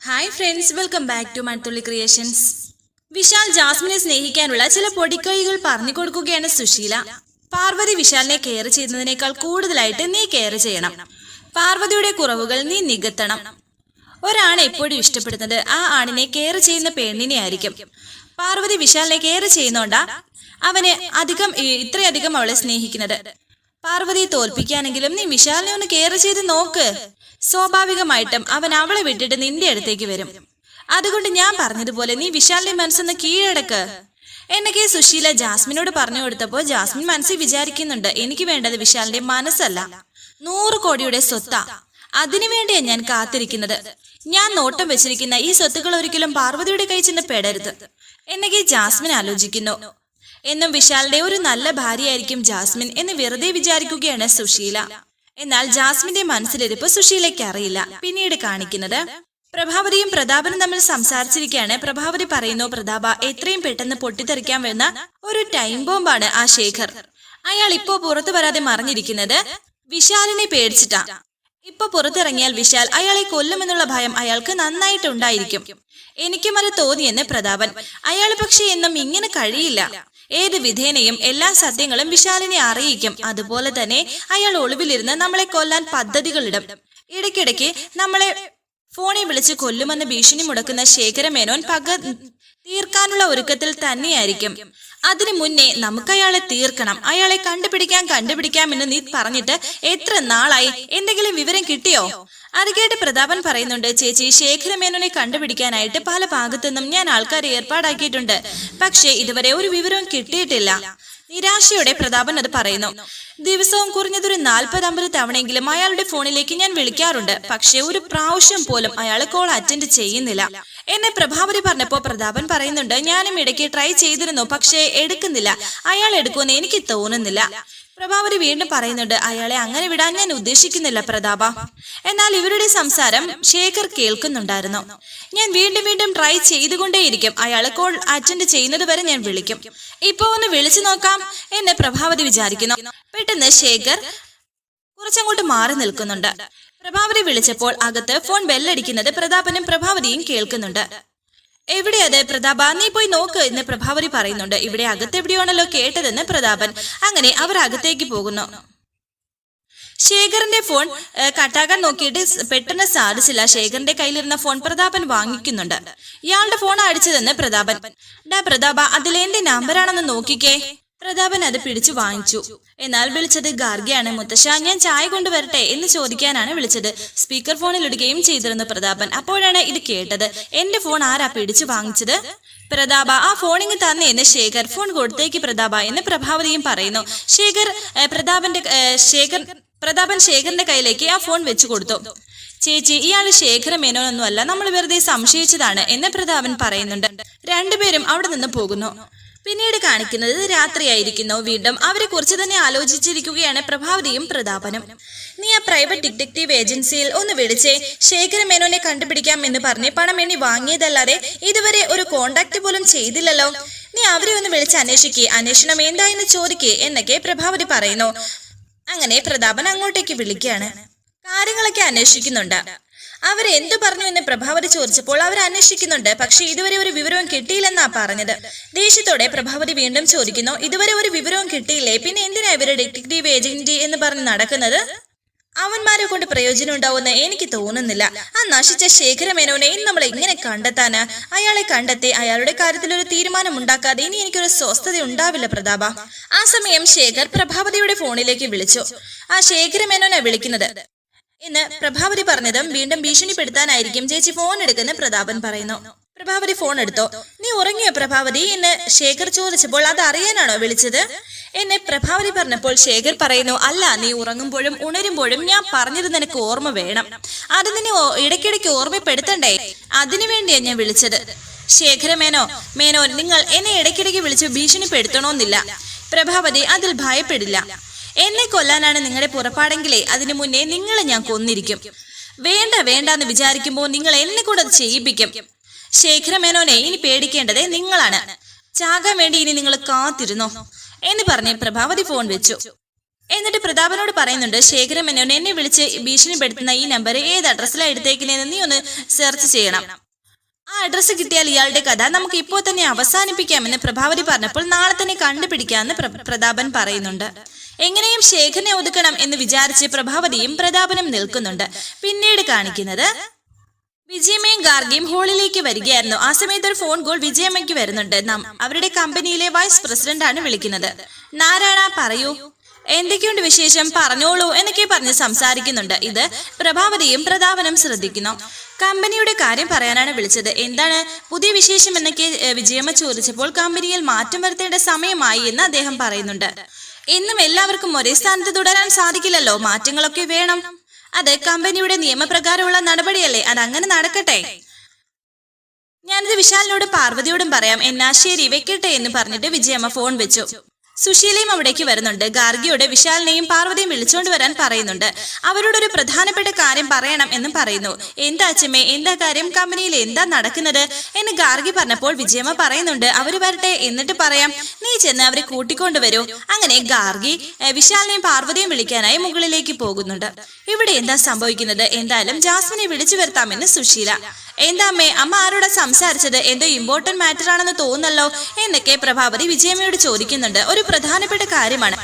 Hi friends welcome back to Manthulli creations Vishal ജാസ്മിനെ സ്നേഹിക്കാനുള്ള ചില പൊടിക്കൈകൾ പറഞ്ഞു കൊടുക്കുകയാണ് സുശീല. പാർവതി വിശാലിനെ കെയർ ചെയ്യുന്നതിനേക്കാൾ കൂടുതലായിട്ട് നീ കെയർ ചെയ്യണം. പാർവതിയുടെ കുറവുകൾ നീ നികത്തണം. ഒരാണെ എപ്പോഴും ഇഷ്ടപ്പെടുന്നത് ആ ആണിനെ കെയർ ചെയ്യുന്ന പെണ്ണിനെ ആയിരിക്കും. പാർവതി വിശാലിനെ കെയർ ചെയ്യുന്നോണ്ടാ അവനെ അധികം ഇത്രയധികം അവളെ സ്നേഹിക്കുന്നത്. പാർവതിയെ തോൽപ്പിക്കാനെങ്കിലും നീ വിശാലിനെ ഒന്ന് കെയർ ചെയ്ത് നോക്ക്. സ്വാഭാവികമായിട്ടും അവൻ അവളെ വിട്ടിട്ട് നിന്റെ അടുത്തേക്ക് വരും. അതുകൊണ്ട് ഞാൻ പറഞ്ഞതുപോലെ നീ വിശാലിന്റെ മനസ്സൊന്ന് കീഴടക്ക്. എന്നൊക്കെ സുശീല ജാസ്മിനോട് പറഞ്ഞു കൊടുത്തപ്പോൾ ജാസ്മിൻ മനസ്സിൽ വിചാരിക്കുന്നുണ്ട് എനിക്ക് വേണ്ടത് വിശാലിന്റെ മനസ്സല്ല. നൂറ് കോടിയുടെ സ്വത്താ. അതിനുവേണ്ടിയാ ഞാൻ കാത്തിരിക്കുന്നത്. ഞാൻ നോട്ടം വെച്ചിരിക്കുന്ന ഈ സ്വത്തുക്കൾ ഒരിക്കലും പാർവതിയുടെ കൈ ചെന്ന് പെടരുത്. എന്നൊക്കെ ജാസ്മിൻ ആലോചിക്കുന്നു. എന്നും വിശാലിന്റെ ഒരു നല്ല ഭാര്യയായിരിക്കും ജാസ്മിൻ എന്ന് വെറുതെ വിചാരിക്കുകയാണ് സുശീല. എന്നാൽ ജാസ്മിന്റെ മനസ്സിലിരിപ്പ് സുശീലയ്ക്ക് അറിയില്ല. പിന്നീട് കാണിക്കുന്നത് പ്രഭാവതിയും പ്രതാപനും തമ്മിൽ സംസാരിച്ചിരിക്കുകയാണ് പ്രഭാവതി പറയുന്നു പ്രതാപ എത്രയും പെട്ടെന്ന് പൊട്ടിത്തെറിക്കാൻ വരുന്ന ഒരു ടൈം ബോംബാണ് ആ ശേഖർ. അയാൾ ഇപ്പോ പുറത്തു വരാതെ മറിഞ്ഞിരിക്കുന്നത് വിശാലിനെ പേടിച്ചിട്ടാ. ഇപ്പൊ പുറത്തിറങ്ങിയാൽ വിശാൽ അയാളെ കൊല്ലുമെന്നുള്ള ഭയം അയാൾക്ക് നന്നായിട്ടുണ്ടായിരിക്കും എനിക്കും അത് തോന്നിയെന്ന് പ്രതാപൻ. അയാൾ പക്ഷെ എന്നും ഇങ്ങനെ കഴിയില്ല. ഏത് വിധേനയും എല്ലാ സത്യങ്ങളും വിശാലിനെ അറിയിക്കും. അതുപോലെ തന്നെ അയാൾ ഒളിവിലിരുന്ന് നമ്മളെ കൊല്ലാൻ പദ്ധതികളിടും. ഇടയ്ക്കിടയ്ക്ക് നമ്മളെ ഫോണിൽ വിളിച്ച് കൊല്ലുമെന്ന് ഭീഷണി മുടക്കുന്ന ശേഖരമേനോൻ പക തീർക്കാനുള്ള ഒരുക്കത്തിൽ തന്നെയായിരിക്കും. അതിനു മുന്നേ നമുക്ക് അയാളെ തീർക്കണം. അയാളെ കണ്ടുപിടിക്കാം കണ്ടുപിടിക്കാം എന്ന് നീ പറഞ്ഞിട്ട് എത്ര നാളായി? എന്തെങ്കിലും വിവരം കിട്ടിയോ? അത് കേട്ട് പ്രതാപൻ പറയുന്നുണ്ട് ചേച്ചി ശേഖരമേനോനെ കണ്ടുപിടിക്കാനായിട്ട് പല ഭാഗത്തുനിന്നും ഞാൻ ആൾക്കാരെ ഏർപ്പാടാക്കിയിട്ടുണ്ട്. പക്ഷേ ഇതുവരെ ഒരു വിവരവും കിട്ടിയിട്ടില്ല. നിരാശയോടെ പ്രതാപൻ അത് പറയുന്നു ദിവസവും കുറഞ്ഞതൊരു നാൽപ്പത് അമ്പത് തവണയെങ്കിലും അയാളുടെ ഫോണിലേക്ക് ഞാൻ വിളിക്കാറുണ്ട്. പക്ഷേ ഒരു പ്രാവശ്യം പോലും അയാൾ കോൾ അറ്റൻഡ് ചെയ്യുന്നില്ല. എന്നെ പ്രഭാവതി പറഞ്ഞപ്പോ പ്രതാപൻ പറയുന്നുണ്ട് ഞാനും ഇടയ്ക്ക് ട്രൈ ചെയ്തിരുന്നു പക്ഷേ എടുക്കുന്നില്ല. അയാൾ എടുക്കുമെന്ന് എനിക്ക് തോന്നുന്നില്ല. പ്രഭാവതി വീണ്ടും പറയുന്നുണ്ട് അയാളെ അങ്ങനെ വിടാൻ ഞാൻ ഉദ്ദേശിക്കുന്നില്ല പ്രതാപ. എന്നാൽ ഇവരുടെ സംസാരം ശേഖർ കേൾക്കുന്നുണ്ടായിരുന്നു. ഞാൻ വീണ്ടും വീണ്ടും ട്രൈ ചെയ്തുകൊണ്ടേയിരിക്കും അയാൾ കോൾ അറ്റൻഡ് ചെയ്യുന്നത് വരെ ഞാൻ വിളിക്കും. ഇപ്പൊ ഒന്ന് വിളിച്ചു നോക്കാം എന്ന് പ്രഭാവതി വിചാരിക്കുന്നു. പെട്ടെന്ന് ശേഖർ കുറച്ചങ്ങോട്ട് മാറി നിൽക്കുന്നുണ്ട്. പ്രഭാവതി വിളിച്ചപ്പോൾ അകത്ത് ഫോൺ ബെല്ലടിക്കുന്നത് പ്രതാപനും പ്രഭാവതിയും കേൾക്കുന്നുണ്ട്. എവിടെയത് പ്രതാപ? നീ പോയി നോക്ക് എന്ന് പ്രഭാവരി പറയുന്നുണ്ട്. ഇവിടെ അകത്ത് എവിടെയാണല്ലോ കേട്ടതെന്ന് പ്രതാപൻ അങ്ങനെ അവർ അകത്തേക്ക് പോകുന്നു. ശേഖറിന്റെ ഫോൺ കട്ടാക്കാൻ നോക്കിയിട്ട് പെട്ടെന്ന് സാധിച്ചില്ല. ശേഖറിന്റെ കയ്യിലിരുന്ന ഫോൺ പ്രതാപൻ വാങ്ങിക്കുന്നുണ്ട്. ഇയാളുടെ ഫോൺ അടിച്ചതെന്ന് പ്രതാപൻ. ഡാ പ്രതാപ അതിലെന്റെ നമ്പറാണെന്ന് നോക്കിക്കേ. പ്രതാപൻ അത് പിടിച്ചു വാങ്ങിച്ചു. എന്നാൽ വിളിച്ചത് ഗാർഗയാണ്. മുത്തശ്ശ ഞാൻ ചായ കൊണ്ടുവരട്ടെ എന്ന് ചോദിക്കാനാണ് വിളിച്ചത്. സ്പീക്കർ ഫോണിൽ ഇടുകയും ചെയ്തിരുന്നു പ്രതാപൻ. അപ്പോഴാണ് ഇത് കേട്ടത്. എന്റെ ഫോൺ ആരാ പിടിച്ചു വാങ്ങിച്ചത്? പ്രതാപ ആ ഫോണിങ് തന്നെ എന്ന് ശേഖർ ഫോൺ കൊടുത്തേക്ക് പ്രതാപ എന്ന് പ്രഭാവതിയും പറയുന്നു. ശേഖർ പ്രതാപന്റെ ശേഖർ പ്രതാപൻ ശേഖറിന്റെ കയ്യിലേക്ക് ആ ഫോൺ വെച്ചു കൊടുത്തു. ചേച്ചി ഇയാൾ ശേഖര മേനോനൊന്നുമല്ല. നമ്മൾ വെറുതെ സംശയിച്ചതാണ് എന്ന് പ്രതാപൻ പറയുന്നുണ്ട്. രണ്ടുപേരും അവിടെ നിന്ന് പോകുന്നു. പിന്നീട് കാണിക്കുന്നത് രാത്രിയായിരിക്കുന്നു. വീണ്ടും അവരെ കുറിച്ച് തന്നെ ആലോചിച്ചിരിക്കുകയാണ് പ്രഭാവതിയും പ്രതാപനും. നീ ആ പ്രൈവറ്റ് ഡിറ്റക്റ്റീവ് ഏജൻസിയിൽ ഒന്ന് വിളിച്ചേ. ശേഖര മേനോനെ കണ്ടുപിടിക്കാം എന്ന് പറഞ്ഞ് പണം എണ്ണി വാങ്ങിയതല്ലാതെ ഇതുവരെ ഒരു കോണ്ടാക്ട് പോലും ചെയ്തില്ലല്ലോ. നീ അവരെ ഒന്ന് വിളിച്ച് അന്വേഷിക്കേ. അന്വേഷണം എന്തായെന്ന് ചോദിക്കേ എന്നൊക്കെ പ്രഭാവതി പറയുന്നു. അങ്ങനെ പ്രതാപൻ അങ്ങോട്ടേക്ക് വിളിക്കുകയാണ്. കാര്യങ്ങളൊക്കെ അന്വേഷിക്കുന്നുണ്ട്. അവരെന്തു പറഞ്ഞു എന്ന് പ്രഭാവതി ചോദിച്ചപ്പോൾ അവർ അന്വേഷിക്കുന്നുണ്ട്. പക്ഷേ ഇതുവരെ ഒരു വിവരവും കിട്ടിയില്ലെന്നാ പറഞ്ഞത്. ദേഷ്യത്തോടെ പ്രഭാവതി വീണ്ടും ചോദിക്കുന്നു ഇതുവരെ ഒരു വിവരവും കിട്ടിയില്ലേ? പിന്നെ എന്തിനാ ഇവർ ഡിറ്റക്റ്റീവ് ഏജന്റ് എന്ന് പറഞ്ഞ് നടക്കുന്നത്? അവന്മാരെ കൊണ്ട് പ്രയോജനം ഉണ്ടാവുമെന്ന് എനിക്ക് തോന്നുന്നില്ല. ആ നശിച്ച ശേഖരമേനോനെ ഇന്ന് നമ്മൾ എങ്ങനെ കണ്ടെത്താന്? അയാളെ കണ്ടെത്തി അയാളുടെ കാര്യത്തിൽ ഒരു തീരുമാനം ഉണ്ടാക്കാതെ ഇനി എനിക്കൊരു സ്വസ്ഥത ഉണ്ടാവില്ല പ്രതാപ. ആ സമയം ശേഖർ പ്രഭാവതിയുടെ ഫോണിലേക്ക് വിളിച്ചു. ആ ശേഖരമേനോനാ വിളിക്കുന്നത്. എന്ന് പ്രഭാവതി പറഞ്ഞതും വീണ്ടും ഭീഷണിപ്പെടുത്താനായിരിക്കും ചേച്ചി ഫോൺ എടുക്കുന്ന പ്രതാപൻ പറയുന്നു. പ്രഭാവതി ഫോൺ എടുത്തോ? നീ ഉറങ്ങിയോ പ്രഭാവതി? എന്ന് ശേഖർ ചോദിച്ചപ്പോൾ അത് അറിയാനാണോ വിളിച്ചത്? എന്നെ പ്രഭാവതി പറഞ്ഞപ്പോൾ ശേഖർ പറയുന്നു അല്ല നീ ഉറങ്ങുമ്പോഴും ഉണരുമ്പോഴും ഞാൻ പറഞ്ഞത് നിനക്ക് ഓർമ്മ വേണം. അത് നിന്നെ ഇടയ്ക്കിടയ്ക്ക് ഓർമ്മപ്പെടുത്തണ്ടേ? അതിനു വേണ്ടിയാ ഞാൻ വിളിച്ചത്. ശേഖര മേനോ മേനോ നിങ്ങൾ എന്നെ ഇടയ്ക്കിടയ്ക്ക് വിളിച്ച് ഭീഷണിപ്പെടുത്തണമെന്നില്ല പ്രഭാവതി അതിൽ ഭയപ്പെടില്ല. എന്നെ കൊല്ലാനാണ് നിങ്ങളുടെ പുറപ്പാടെങ്കിലേ അതിനു മുന്നേ നിങ്ങളെ ഞാൻ കൊന്നിരിക്കും. വേണ്ട വേണ്ട എന്ന് വിചാരിക്കുമ്പോൾ നിങ്ങൾ എന്നെ കൂടെ അത് ചെയ്യിപ്പിക്കും. ശേഖരമേനോനെ ഇനി പേടിക്കേണ്ടതേ നിങ്ങളാണ്. ചാകാൻ വേണ്ടി ഇനി നിങ്ങൾ കാത്തിരുന്നോ? എന്ന് പറഞ്ഞ് പ്രഭാവതി ഫോൺ വെച്ചു. എന്നിട്ട് പ്രതാപനോട് പറയുന്നുണ്ട് ശേഖരമേനോൻ എന്നെ വിളിച്ച് ഭീഷണിപ്പെടുത്തുന്ന ഈ നമ്പർ ഏത് അഡ്രസ്സിലാണ് എടുത്തേക്കുന്നതെന്ന് നീ ഒന്ന് സെർച്ച് ചെയ്യണം. ആ അഡ്രസ്സ് കിട്ടിയാൽ ഇയാളുടെ കഥ നമുക്ക് ഇപ്പോൾ തന്നെ അവസാനിപ്പിക്കാമെന്ന് പ്രഭാവതി പറഞ്ഞപ്പോൾ നാളെ തന്നെ കണ്ടുപിടിക്കാമെന്ന് പ്ര- പ്രതാപൻ പറയുന്നുണ്ട്. എങ്ങനെയും ശേഖരനെ ഒതുക്കണം എന്ന് വിചാരിച്ച് പ്രഭാവതിയും പ്രതാപനും നിൽക്കുന്നുണ്ട്. പിന്നീട് കാണിക്കുന്നത് വിജയമ്മയും ഗാർഗിയും ഹോളിലേക്ക് വരികയായിരുന്നു. ആ സമയത്ത് ഒരു ഫോൺ കോൾ വിജയമ്മയ്ക്ക് വരുന്നുണ്ട്. നാം അവരുടെ കമ്പനിയിലെ വൈസ് പ്രസിഡന്റ് ആണ് വിളിക്കുന്നത്. നാരായണ പറയൂ. എന്തൊക്കെയുണ്ട് വിശേഷം? പറഞ്ഞോളൂ എന്നൊക്കെ പറഞ്ഞ് സംസാരിക്കുന്നുണ്ട്. ഇത് പ്രഭാവതിയും പ്രതാപനും ശ്രദ്ധിക്കുന്നു. കമ്പനിയുടെ കാര്യം പറയാനാണ് വിളിച്ചത്. എന്താണ് പുതിയ വിശേഷം? എന്നൊക്കെ വിജയമ്മ ചോദിച്ചപ്പോൾ കമ്പനിയിൽ മാറ്റം വരുത്തേണ്ട സമയമായി എന്ന് അദ്ദേഹം പറയുന്നുണ്ട്. എന്നും എല്ലാവർക്കും ഒരേ സ്ഥാനത്ത് തുടരാൻ സാധിക്കില്ലല്ലോ. മാറ്റങ്ങളൊക്കെ വേണം. അത് കമ്പനിയുടെ നിയമപ്രകാരമുള്ള നടപടിയല്ലേ? അത് അങ്ങനെ നടക്കട്ടെ. ഞാനിത് വിശാലിനോടും പാർവതിയോടും പറയാം. എന്നാ ശരി വെക്കട്ടെ എന്ന് പറഞ്ഞിട്ട് വിജയമ്മ ഫോൺ വെച്ചു. സുശീലയും അവിടേക്ക് വരുന്നുണ്ട്. ഗാർഗിയോട് വിശാലിനെയും പാർവതിയും വിളിച്ചുകൊണ്ട് വരാൻ പറയുന്നുണ്ട്. അവരോടൊരു പ്രധാനപ്പെട്ട കാര്യം പറയണം എന്നും പറയുന്നു. എന്താ അച്ഛമ്മേ? എന്താ കാര്യം? കമ്പനിയിൽ എന്താ നടക്കുന്നത്? എന്ന് ഗാർഗി പറഞ്ഞപ്പോൾ വിജയമ്മ പറയുന്നുണ്ട്. അവർ വരട്ടെ. എന്നിട്ട് പറയാം. നീ ചെന്ന് അവരെ കൂട്ടിക്കൊണ്ട് വരൂ. അങ്ങനെ ഗാർഗി വിശാലിനെയും പാർവതിയും വിളിക്കാനായി മുകളിലേക്ക് പോകുന്നുണ്ട്. ഇവിടെ എന്താ സംഭവിക്കുന്നത്? എന്തായാലും ജാസ്മിനെ വിളിച്ചു വരുത്താമെന്ന് സുശീല. എന്താ അമ്മേ അമ്മ ആരോടാ സംസാരിച്ചത്? എന്തോ ഇമ്പോർട്ടന്റ് മാറ്റർ ആണെന്ന് തോന്നുന്നല്ലോ എന്നൊക്കെ പ്രഭാവതി വിജയമ്മയോട് ചോദിക്കുന്നുണ്ട്. ഒരു പ്രധാനപ്പെട്ട കാര്യമാണ്.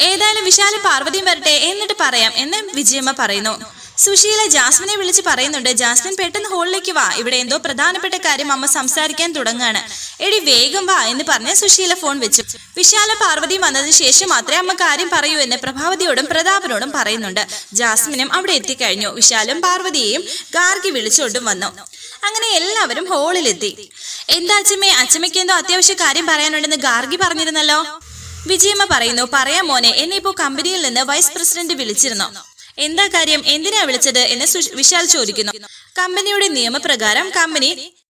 ഏതായാലും വിശാല പാർവതിയും വരട്ടെ എന്നിട്ട് പറയാം. എന്ന് വിജയമ്മ പറയുന്നു. സുശീല ജാസ്മിനെ വിളിച്ച് പറയുന്നുണ്ട്. ജാസ്മിൻ പെട്ടെന്ന് ഹോളിലേക്ക് വാ. ഇവിടെ എന്തോ പ്രധാനപ്പെട്ട കാര്യം അമ്മ സംസാരിക്കാൻ തുടങ്ങാണ്. എടി വേഗം വാ എന്ന് പറഞ്ഞ് സുശീല ഫോൺ വെച്ചു. വിശാല പാർവതി വന്നതിന് ശേഷം മാത്രമേ അമ്മ കാര്യം പറയൂ എന്ന് പ്രഭാവതിയോടും പ്രതാപനോടും പറയുന്നുണ്ട്. ജാസ്മിനും അവിടെ എത്തിക്കഴിഞ്ഞു. വിശാലും പാർവതിയെയും ഗാർഗി വിളിച്ചോണ്ടും വന്നു. അങ്ങനെ എല്ലാവരും ഹോളിലെത്തി എന്താ അച്ഛമ്മേ? അച്ഛമ്മയ്ക്ക് എന്തോ അത്യാവശ്യ കാര്യം പറയാനുണ്ടെന്ന് ഗാർഗി പറഞ്ഞിരുന്നല്ലോ. വിജയമ്മ പറയുന്നു പറയാം മോനെ എന്നെ ഇപ്പോ കമ്പനിയിൽ നിന്ന് വൈസ് പ്രസിഡന്റ് വിളിച്ചിരുന്നു. എന്താ കാര്യം? എന്തിനാ വിളിച്ചത്? എന്ന് വിശാൽ ചോദിക്കുന്നു. കമ്പനിയുടെ നിയമപ്രകാരം കമ്പനി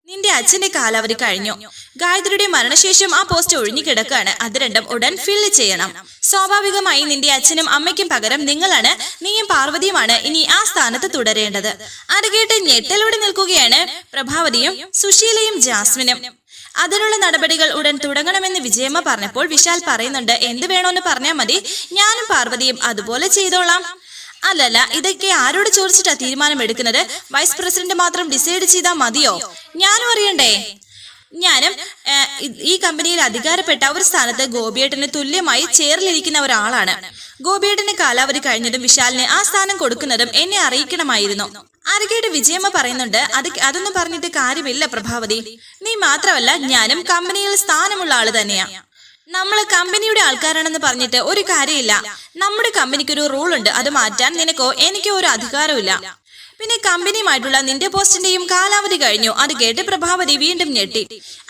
നിന്റെ അച്ഛന്റെ കാലാവധി കഴിഞ്ഞു. ഗായത്രിയുടെ മരണശേഷം ആ പോസ്റ്റ് ഒഴിഞ്ഞു കിടക്കാണ് അത് രണ്ടും ഉടൻ ഫില്ല് ചെയ്യണം. സ്വാഭാവികമായി നിന്റെ അച്ഛനും അമ്മയ്ക്കും പകരം നിങ്ങളാണ്. നീയും പാർവതിയുമാണ് ഇനി ആ സ്ഥാനത്ത് തുടരേണ്ടത്. അത് കേട്ട് ഞെട്ടലോടെ നിൽക്കുകയാണ് പ്രഭാവതിയും സുശീലയും ജാസ്മിനും. അതിനുള്ള നടപടികൾ ഉടൻ തുടങ്ങണമെന്ന് വിജയമ്മ പറഞ്ഞപ്പോൾ വിശാൽ പറയുന്നുണ്ട് എന്ത് വേണോന്ന് പറഞ്ഞാൽ മതി. ഞാനും പാർവതിയും അതുപോലെ ചെയ്തോളാം. അല്ലല്ല ഇതൊക്കെ ആരോട് ചോദിച്ചിട്ടാ തീരുമാനം എടുക്കുന്നത് വൈസ് പ്രസിഡന്റ് മാത്രം ഡിസൈഡ് ചെയ്താൽ മതിയോ? ഞാനും അറിയണ്ടേ. ഞാനും ഈ കമ്പനിയിൽ അധികാരപ്പെട്ട ഒരു സ്ഥാനത്ത് ഗോപിയേട്ടന് തുല്യമായി ചേറിലിരിക്കുന്ന ഒരാളാണ്. ഗോപിയേട്ടന് കാലാവധി കഴിഞ്ഞതും വിശാലിനെ ആ സ്ഥാനം കൊടുക്കുന്നതും എന്നെ അറിയിക്കണമായിരുന്നു. അരകേട് വിജയമ്മ പറയുന്നുണ്ട് അത് അതൊന്നും പറഞ്ഞിട്ട് കാര്യമില്ല പ്രഭാവതി. നീ മാത്രമല്ല ഞാനും കമ്പനിയിൽ സ്ഥാനമുള്ള ആൾ തന്നെയാ. നമ്മൾ കമ്പനിയുടെ ആൾക്കാരാണെന്ന് പറഞ്ഞിട്ട് ഒരു കാര്യമില്ല. നമ്മുടെ കമ്പനിക്ക് ഒരു റൂൾ ഉണ്ട് അത് മാറ്റാൻ നിനക്കോ എനിക്കോ ഒരു അധികാരമില്ല പിന്നെ കമ്പനിയുമായിട്ടുള്ള നിന്റെ പോസ്റ്റിന്റെയും കാലാവധി കഴിഞ്ഞു. അത് കേട്ട് പ്രഭാവതി വീണ്ടും ഞെട്ടി.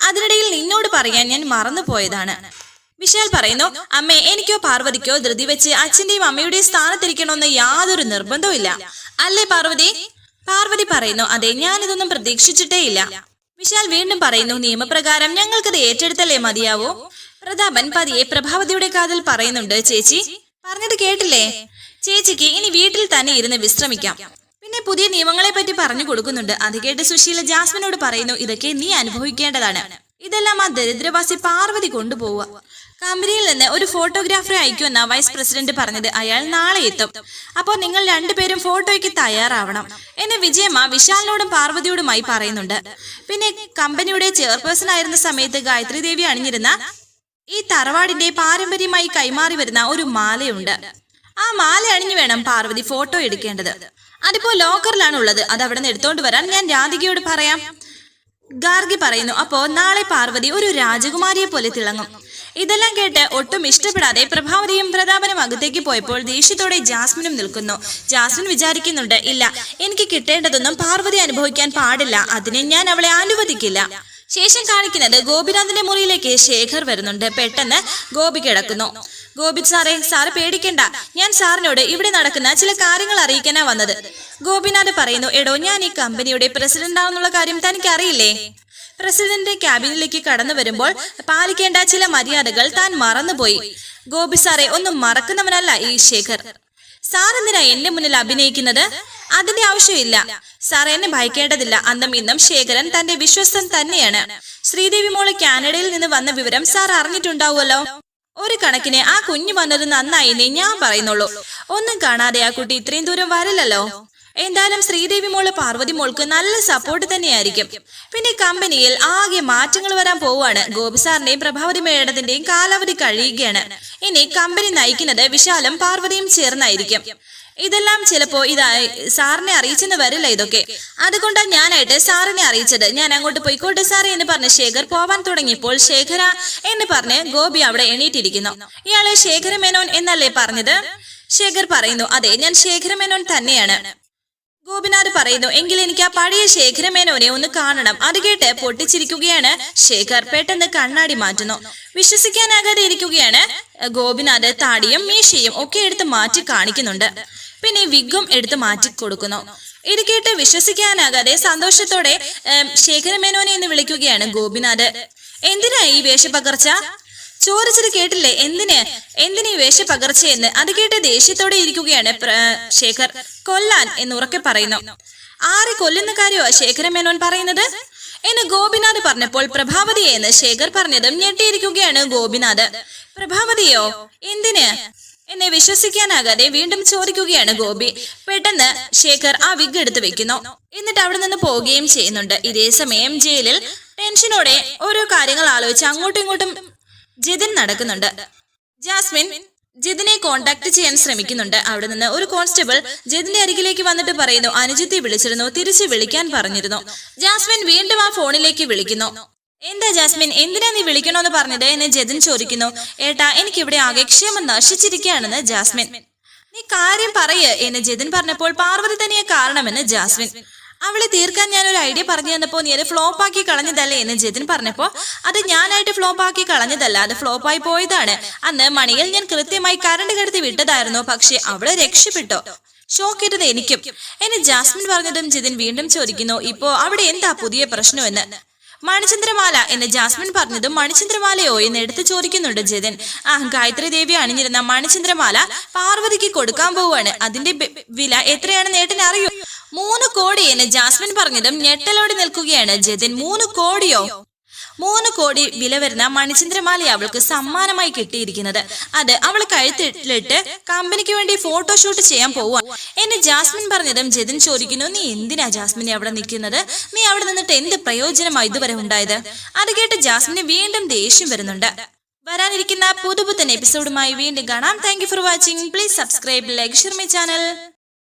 അതിനിടയിൽ നിന്നോട് പറയാൻ ഞാൻ മറന്നുപോയതാണ്. വിശാൽ പറയുന്നു അമ്മേ എനിക്കോ പാർവതിക്കോ ധൃതി വെച്ച് അച്ഛന്റെയും അമ്മയുടെയും സ്ഥാനത്തിരിക്കണമെന്ന് യാതൊരു നിർബന്ധവും ഇല്ല. അല്ലേ പാർവതി? പാർവതി പറയുന്നു അതെ ഞാനിതൊന്നും പ്രതീക്ഷിച്ചിട്ടേ ഇല്ല വിശാൽ വീണ്ടും പറയുന്നു നിയമപ്രകാരം ഞങ്ങൾക്കത് ഏറ്റെടുത്തല്ലേ മതിയാവൂ? പ്രതാപൻ പതിയെ പ്രഭാവതിയുടെ കാതിൽ പറയുന്നുണ്ട് ചേച്ചി പറഞ്ഞത് കേട്ടില്ലേ? ചേച്ചിക്ക് ഇനി വീട്ടിൽ തന്നെ ഇരുന്ന് വിശ്രമിക്കാം. പിന്നെ പുതിയ നിയമങ്ങളെ പറ്റി പറഞ്ഞു കൊടുക്കുന്നുണ്ട്. അത് കേട്ട് സുശീല ജാസ്മിനോട് പറയുന്നു ഇതൊക്കെ നീ അനുഭവിക്കേണ്ടതാണ്. ഇതെല്ലാം ആ ദരിദ്രവാസി പാർവതി കൊണ്ടുപോവുക. കമ്പനിയിൽ നിന്ന് ഒരു ഫോട്ടോഗ്രാഫറെ അയക്കുമെന്ന വൈസ് പ്രസിഡന്റ് പറഞ്ഞത്. അയാൾ നാളെ എത്തും. അപ്പോൾ നിങ്ങൾ രണ്ടുപേരും ഫോട്ടോയ്ക്ക് തയ്യാറാവണം. എന്നെ വിജയമ്മ വിശാലിനോടും പാർവതിയോടുമായി പറയുന്നുണ്ട്. പിന്നെ കമ്പനിയുടെ ചെയർപേഴ്സൺ ആയിരുന്ന സമയത്ത് ഗായത്രി ദേവി അണിഞ്ഞിരുന്ന ഈ തറവാടിന്റെ പാരമ്പര്യമായി കൈമാറി വരുന്ന ഒരു മാലയുണ്ട്. ആ മാല അണിഞ്ഞു വേണം പാർവതി ഫോട്ടോ എടുക്കേണ്ടത്. അതിപ്പോ ലോക്കറിലാണ് ഉള്ളത് അത് അവിടെ നിന്ന് എടുത്തോണ്ട് വരാൻ ഞാൻ രാധികയോട് പറയാം. ഗാർഗി പറയുന്നു അപ്പോ നാളെ പാർവതി ഒരു രാജകുമാരിയെ പോലെ തിളങ്ങും. ഇതെല്ലാം കേട്ട് ഒട്ടും ഇഷ്ടപ്പെടാതെ പ്രഭാവതിയും പ്രതാപനും അകത്തേക്ക് പോയപ്പോൾ ദേഷ്യത്തോടെ ജാസ്മിനും നിൽക്കുന്നു. ജാസ്മിൻ വിചാരിക്കുന്നുണ്ട് ഇല്ല എനിക്ക് കിട്ടേണ്ടതൊന്നും പാർവതി അനുഭവിക്കാൻ പാടില്ല. അതിനെ ഞാൻ അവളെ അനുവദിക്കില്ല ശേഷം കാണിക്കുന്നത് ഗോപിനാഥിന്റെ മുറിയിലേക്ക് ശേഖർ വരുന്നുണ്ട്. പെട്ടെന്ന് ഗോപി കിടക്കുന്നു. ഗോപി സാറേ സാറ് പേടിക്കണ്ട. ഞാൻ സാറിനോട് ഇവിടെ നടക്കുന്ന ചില കാര്യങ്ങൾ അറിയിക്കാനാ വന്നത്. ഗോപിനാഥ് പറയുന്നു എടോ ഞാൻ ഈ കമ്പനിയുടെ പ്രസിഡന്റ് ആണെന്നുള്ള കാര്യം തനിക്ക് അറിയില്ലേ പ്രസിഡന്റ് ക്യാബിനിലേക്ക് കടന്നു വരുമ്പോൾ പാലിക്കേണ്ട ചില മര്യാദകൾ താൻ മറന്നുപോയി. ഗോപി സാറെ ഒന്നും മറക്കുന്നവനല്ല ഈ ശേഖർ. സാർ എന്തിനാ എന്റെ മുന്നിൽ അഭിനയിക്കുന്നത്? അതിന്റെ ആവശ്യമില്ല. സാർ എന്നെ ഭയക്കേണ്ടതില്ല. അന്നും ഇന്നും ശേഖരൻ തന്റെ വിശ്വസ്തൻ തന്നെയാണ്. ശ്രീദേവി മോൾ കാനഡയിൽ നിന്ന് വന്ന വിവരം സാർ അറിഞ്ഞിട്ടുണ്ടാവുമല്ലോ? ഒരു കണക്കിന് ആ കുഞ്ഞു വന്നത് നന്നായിന്നേ ഞാൻ പറയുന്നുള്ളൂ. ഒന്നും കാണാതെ ആ കുട്ടി ഇത്രയും ദൂരം വരില്ലല്ലോ. എന്തായാലും ശ്രീദേവി മോൾ പാർവതി മോൾക്ക് നല്ല സപ്പോർട്ട് തന്നെയായിരിക്കും. പിന്നെ കമ്പനിയിൽ ആകെ മാറ്റങ്ങൾ വരാൻ പോവുകയാണ്. ഗോപി സാറിന്റെയും പ്രഭാവതി മേഡത്തിന്റെയും കാലാവധി കഴിയുകയാണ്. ഇനി കമ്പനി നയിക്കുന്നത് വിശാലും പാർവതിയും ചേർന്നായിരിക്കും. ഇതെല്ലാം ചിലപ്പോ ഇതായി സാറിനെ അറിയിച്ചെന്ന് വരില്ല ഇതൊക്കെ. അതുകൊണ്ടാണ് ഞാനായിട്ട് സാറിനെ അറിയിച്ചത്. ഞാൻ അങ്ങോട്ട് പോയിക്കോട്ടെ സാറേ എന്ന് പറഞ്ഞ് ശേഖർ പോവാൻ തുടങ്ങിയപ്പോൾ ശേഖര എന്ന് പറഞ്ഞ് ഗോപി അവിടെ എണീറ്റിരിക്കുന്നു. ഇയാളെ ശേഖര മേനോൻ എന്നല്ലേ പറഞ്ഞത്? ശേഖർ പറയുന്നു അതെ ഞാൻ ശേഖര മേനോൻ തന്നെയാണ്. ഗോപിനാഥ് പറയുന്നു എങ്കിൽ എനിക്ക് ആ പഴയ ശേഖരമേനോനെ ഒന്ന് കാണണം. അത് കേട്ട് പൊട്ടിച്ചിരിക്കുകയാണ് ശേഖർ. പെട്ടെന്ന് കണ്ണാടി മാറ്റുന്നു. വിശ്വസിക്കാനാകാതെ ഇരിക്കുകയാണ് ഗോപിനാഥ്. താടിയും മീശയും ഒക്കെ എടുത്ത് മാറ്റി കാണിക്കുന്നുണ്ട്. പിന്നെ വിഗും എടുത്ത് മാറ്റി കൊടുക്കുന്നു. ഇത് കേട്ട് വിശ്വസിക്കാനാകാതെ സന്തോഷത്തോടെ ശേഖരമേനോനെ എന്ന് വിളിക്കുകയാണ് ഗോപിനാഥ്. എന്തിനാ ഈ വേഷപ്പകർച്ച? ചോദിച്ചത് കേട്ടില്ലേ? എന്തിന്? എന്തിന് വേഷ പകർച്ചയെന്ന്? അത് കേട്ട് ദേഷ്യത്തോടെ ഇരിക്കുകയാണ് ശേഖർ. കൊല്ലാൻ എന്ന് ഉറക്കെ പറയുന്നു. ആരെ കൊല്ലുന്ന കാര്യമോ ശേഖര മേനോൻ പറയുന്നത്? എന്ന് ഗോപിനാഥ് പറഞ്ഞപ്പോൾ പ്രഭാവതിയെ എന്ന് ശേഖർ പറഞ്ഞതും ഞെട്ടിയിരിക്കുകയാണ് ഗോപിനാഥ്. പ്രഭാവതിയോ? എന്തിന്? എന്നെ വിശ്വസിക്കാനാകാതെ വീണ്ടും ചോദിക്കുകയാണ് ഗോപി. പെട്ടെന്ന് ശേഖർ ആ വിഗ് എടുത്ത് വെക്കുന്നു. എന്നിട്ട് അവിടെ നിന്ന് പോവുകയും ചെയ്യുന്നുണ്ട്. ഇതേ സമയം ജയിലിൽ ടെൻഷനോടെ ഓരോ കാര്യങ്ങൾ ആലോചിച്ച് അങ്ങോട്ടും ഇങ്ങോട്ടും ജിതിൻ നടക്കുന്നുണ്ട്. ജാസ്മിൻ ജിതിനെ കോണ്ടാക്ട് ചെയ്യാൻ ശ്രമിക്കുന്നുണ്ട്. അവിടെ നിന്ന് ഒരു കോൺസ്റ്റബിൾ ജിതിന്റെ അരികിലേക്ക് വന്നിട്ട് പറയുന്നു അനുജിത്തെ വിളിച്ചിരുന്നു തിരിച്ചു വിളിക്കാൻ പറഞ്ഞിരുന്നു. ജാസ്മിൻ വീണ്ടും ആ ഫോണിലേക്ക് വിളിക്കുന്നു. എന്താ ജാസ്മിൻ എന്തിനാ നീ വിളിക്കണോന്ന് പറഞ്ഞത്? എന്നെ ജതിൻ ചോദിക്കുന്നു. ഏട്ടാ എനിക്കിവിടെ ആകെ ക്ഷേമം നശിച്ചിരിക്കുകയാണെന്ന് ജാസ്മിൻ. നീ കാര്യം പറയ് എന്ന് ജതിൻ പറഞ്ഞപ്പോൾ പാർവതി തന്നെയാ കാരണമെന്ന് ജാസ്മിൻ. അവളെ തീർക്കാൻ ഞാൻ ഒരു ഐഡിയ പറഞ്ഞു തന്നപ്പോ നീ അത് ഫ്ലോപ്പ് ആക്കി കളഞ്ഞതല്ലേ എന്ന് ജതിൻ പറഞ്ഞപ്പോ അത് ഞാനായിട്ട് ഫ്ലോപ്പ് ആക്കി കളഞ്ഞതല്ല അത് ഫ്ലോപ്പ് ആയി പോയതാണ്. അന്ന് മണിയിൽ ഞാൻ കൃത്യമായി കരണ്ട് കടത്തി വിട്ടതായിരുന്നു പക്ഷെ അവളെ രക്ഷപ്പെട്ടോ. ഷോക്കേറ്റത് എനിക്കും. എന്നെ ജാസ്മിൻ പറഞ്ഞതും ജിതിൻ വീണ്ടും ചോദിക്കുന്നു ഇപ്പോ അവിടെ എന്താ പുതിയ പ്രശ്നമെന്ന്? മണിചന്ദ്രമാല എന്ന് ജാസ്മിൻ പറഞ്ഞതും മണിചന്ദ്രമാലയോ എന്ന് എടുത്തു ചോദിക്കുന്നുണ്ട് ജിതിൻ ആ ഗായത്രി ദേവി അണിഞ്ഞിരുന്ന മണിചന്ദ്രമാല പാർവതിക്ക് കൊടുക്കാൻ പോവുകയാണ്. അതിന്റെ വില എത്രയാണെന്ന് ഏട്ടൻ അറിയോ? മൂന്ന് കോടി എന്ന് ജാസ്മിൻ പറഞ്ഞതും ഞെട്ടലോടെ നിൽക്കുകയാണ് ജതിൻ മൂന്ന് കോടിയോ? മൂന്ന് കോടി വില വരുന്ന മണിചന്ദ്രമാല അവൾക്ക് സമ്മാനമായി കിട്ടിയിരിക്കുന്നത്. അത് അവൾ കഴുത്തിലിട്ട് കമ്പനിക്ക് വേണ്ടി ഫോട്ടോഷൂട്ട് ചെയ്യാൻ പോവാ എന്നെ ജാസ്മിൻ പറഞ്ഞതും ജതിൻ ചോദിക്കുന്നു നീ എന്തിനാ ജാസ്മിനെ അവിടെ നിൽക്കുന്നത്? നീ അവിടെ നിന്നിട്ട് എന്ത് പ്രയോജനമായി ഇതുവരെ ഉണ്ടായത്? അത് കേട്ട് ജാസ്മിന് വീണ്ടും ദേഷ്യം വരുന്നുണ്ട്. വരാനിരിക്കുന്ന പുതുപുത്തൻ എപ്പിസോഡുമായി വീണ്ടും കാണാം. Thank for watching please subscribe like share my channel